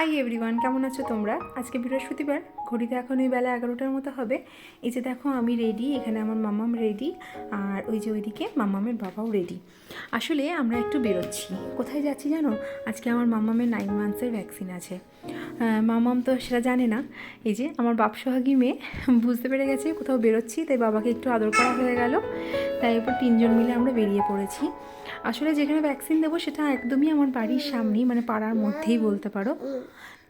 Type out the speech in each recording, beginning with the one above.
Hi everyone কেমন আছো তোমরা? আজকে বৃহস্পতিবার, ঘড়িতে এখন ওই বেলা এগারোটার মতো হবে। এই যে দেখো, আমি রেডি এখানে আমার মামাম রেডি আর ওই যে ওইদিকে মামামের বাবাও রেডি আসলে আমরা একটু বেরোচ্ছি। কোথায় যাচ্ছি জানো? আজকে আমার মামামের নাইন মান্থসের ভ্যাকসিন আছে। মামাম তো সেটা জানে না। এই যে আমার বাপ সোহাগী মেয়ে, বুঝতে পেরে গেছে কোথাও বেরোচ্ছি, তাই বাবাকে একটু আদর করা হয়ে গেল। তাই এরপর তিনজন মিলে আমরা বেরিয়ে পড়েছি। আসলে যেখানে ভ্যাকসিন দেবো সেটা একদমই আমার বাড়ির সামনেই মানে পাড়ার মধ্যেই বলতে পারো।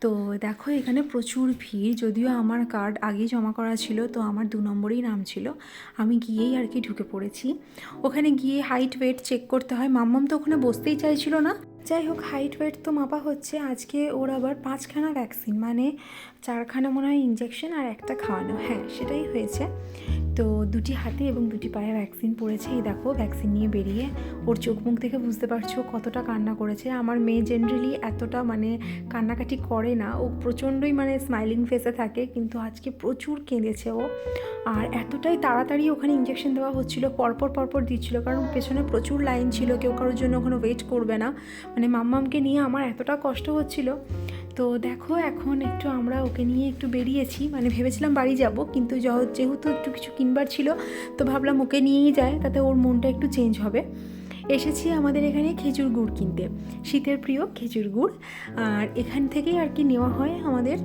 তো দেখো, এখানে প্রচুর ভিড়। যদিও আমার কার্ড আগে জমা করা ছিল, তো আমার দু নম্বরেই নাম ছিল। আমি গিয়েই আর কি ঢুকে পড়েছি। ওখানে গিয়ে হাইট ওয়েট চেক করতে হয়। মাম্মাম তো ওখানে বসতেই চাইছিল না। যাই হোক হাইট ওয়েট তো মাপা হচ্ছে। আজকে ওর আবার পাঁচখানা ভ্যাকসিন মানে চারখানা মনে হয় ইঞ্জেকশন আর একটা খাওয়ানো। হ্যাঁ সেটাই হয়েছে। তো দুটি হাতে এবং দুটি পায়ে ভ্যাকসিন পড়েছে। এই দেখো ভ্যাকসিন নিয়ে বেরিয়ে ওর চোখ মুখ দেখে বুঝতে পারছ কতটা কান্না করেছে। আমার মেয়ে জেনারেলি এতটা মানে কান্নাকাটি করে না। ও প্রচণ্ডই মানে স্মাইলিং ফেসে থাকে, কিন্তু আজকে প্রচুর কেঁদেছে ও। আর এতটাই তাড়াতাড়ি ওখানে ইঞ্জেকশন দেওয়া হচ্ছিল, পরপর পরপর দিচ্ছিল, কারণ পেছনে প্রচুর লাইন ছিল। কেউ কারোর জন্য ওখানে ওয়েট করবে না। মানে মাম্মামকে নিয়ে আমার এতটা কষ্ট হচ্ছিল। তো দেখো এখন একটু আমরা ওকে নিয়ে একটু বেরিয়েছি। মানে ভেবেছিলাম বাড়ি যাব, কিন্তু যেহেতু একটু কিছু কিনবার ছিল, তো ভাবলাম ওকে নিয়েই যায়, তাতে ওর মনটা একটু চেঞ্জ হবে। এসেছি আমাদের এখানে খেজুর গুড় কিনতে, শীতের প্রিয় খেজুর গুড়। আর এখান থেকেই আর কি নেওয়া হয় আমাদের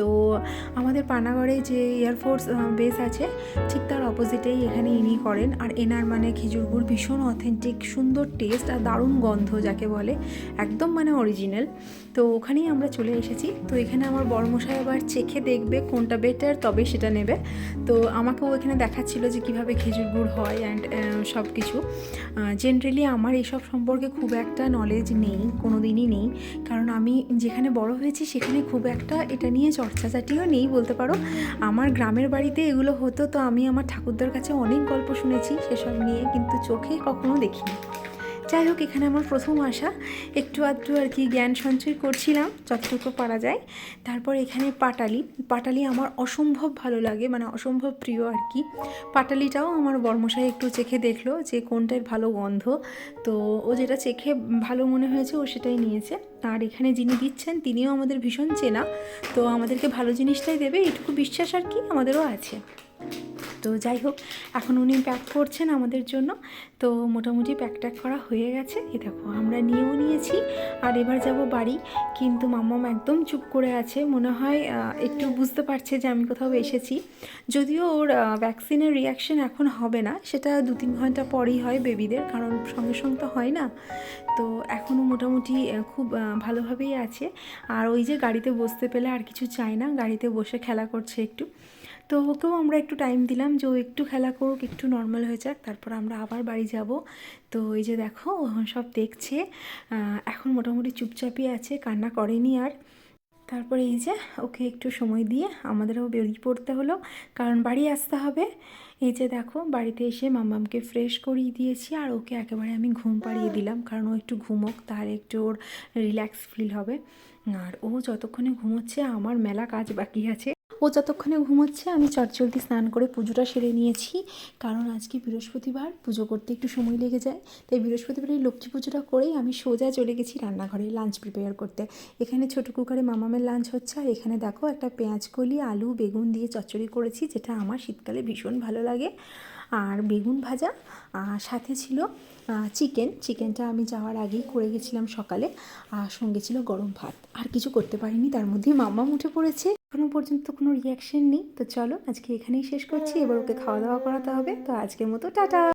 তো আমাদের পানাগড়ে যে এয়ারফোর্স বেস আছে, ঠিক তার অপোজিটেই এখানে ইনি করেন। আর এনার মানে খেজুর গুড় ভীষণ অথেন্টিক সুন্দর টেস্ট আর দারুণ গন্ধ যাকে বলে, একদম মানে অরিজিনাল তো ওখানেই আমরা চলে এসেছি। তো এখানে আমার বড়মশাই আবার চেখে দেখবে কোনটা বেটার তবে সেটা নেবে। তো আমাকেও এখানে দেখাচ্ছিল যে কীভাবে খেজুর গুড় হয় অ্যান্ড সব কিছু জেনারেলি আমার এইসব সম্পর্কে খুব একটা নলেজ নেই কোনো দিনই নেই। কারণ আমি যেখানে বড় হয়েছি, সেখানে খুব একটা এটা নিয়ে চর্চাচাটিও নেই, বলতে পারো। আমার গ্রামের বাড়িতে এগুলো হতো, তো আমি আমার ঠাকুরদার কাছে অনেক গল্প শুনেছি, সেসব নিয়ে কিন্তু চোখে কখনো দেখিনি। যাই হোক, এখানে আমার প্রথম আসা। একটু আধটু আর কি জ্ঞান সঞ্চয় করছিলাম, যতটুকু পারা যায়। তারপর এখানে পাটালি। পাটালি আমার অসম্ভব ভালো লাগে মানে অসম্ভব প্রিয় আর কি। পাটালিটাও আমার বর্মশাই একটু চেখে দেখল যে কোনটার ভালো গন্ধ। তো ও যেটা চেখে ভালো মনে হয়েছে, ও সেটাই নিয়েছে। আর এখানে যিনি দিচ্ছেন, তিনিও আমাদের ভীষণ চেনা। তো আমাদেরকে ভালো জিনিসটাই দেবে, এটুকু বিশ্বাস আর কি আমাদেরও আছে। তো যাই হোক, এখন উনি প্যাক করছেন আমাদের জন্য। তো মোটামুটি প্যাক ট্যাক করা হয়ে গেছে। এ দেখো, আমরা নিয়েও নিয়েছি, আর এবার যাব বাড়ি। কিন্তু মাম্মাম একদম চুপ করে আছে। মনে হয় একটু বুঝতে পারছে যে আমি কোথাও এসেছি। যদিও ওর ভ্যাকসিনের রিয়াকশন এখন হবে না। সেটা দু তিন ঘণ্টা পরেই হয় বেবিদের কারণ সঙ্গে সঙ্গে তো হয় না। তো এখনও মোটামুটি খুব ভালোভাবেই আছে। আর ওই যে গাড়িতে বসতে পেলে আর কিছু চাই না। গাড়িতে বসে খেলা করছে একটু। তো ওকেও আমরা একটু টাইম দিলাম যে ও একটু খেলা করুক, একটু নর্মাল হয়ে যাক, তারপর আমরা আবার বাড়ি যাব। তো এই যে দেখো, ও সব দেখছে। এখন মোটামুটি চুপচাপই আছে, কান্না করেনি আর। তারপরে এই যে ওকে একটু সময় দিয়ে আমাদেরও বেরিয়ে পড়তে হলো, কারণ বাড়ি আসতে হবে। এই যে দেখো, বাড়িতে এসে মামামকে ফ্রেশ করিয়ে দিয়েছি আর ওকে একেবারে আমি ঘুম পাড়িয়ে দিলাম, কারণ ও একটু ঘুমোক তার একটু ওর রিল্যাক্স ফিল হবে। আর ও যতক্ষণে ঘুমোচ্ছে, আমার মেলা কাজ বাকি আছে। ও যতক্ষণে ঘুমোচ্ছে, আমি চটজলদি স্নান করে পুজোটা সেরে নিয়েছি। কারণ আজকে বৃহস্পতিবার, পুজো করতে একটু সময় লেগে যায়। তাই বৃহস্পতিবার এই লক্ষ্মী পুজোটা করেই আমি সোজা চলে গেছি রান্নাঘরে লাঞ্চ প্রিপেয়ার করতে। এখানে ছোটো কুকারে মামামের লাঞ্চ হচ্ছে, আর এখানে দেখো একটা পেঁয়াজ কলি, আলু, বেগুন দিয়ে চচ্চড়ি করেছি, যেটা আমার শীতকালে ভীষণ ভালো লাগে। আর বেগুন ভাজা, আর সাথে ছিল চিকেন চিকেনটা আমি যাওয়ার আগেই করে গেছিলাম সকালে, আর সঙ্গে ছিল গরম ভাত। আর কিছু করতে পারিনি, তার মধ্যে মাম্মা উঠে পড়েছে। এখনও পর্যন্ত কোনো রিয়াকশন নেই। তো চলো, আজকে এখানেই শেষ করছি। এবার ওকে খাওয়া দাওয়া করাতে হবে। তো আজকের মতো, টাটা!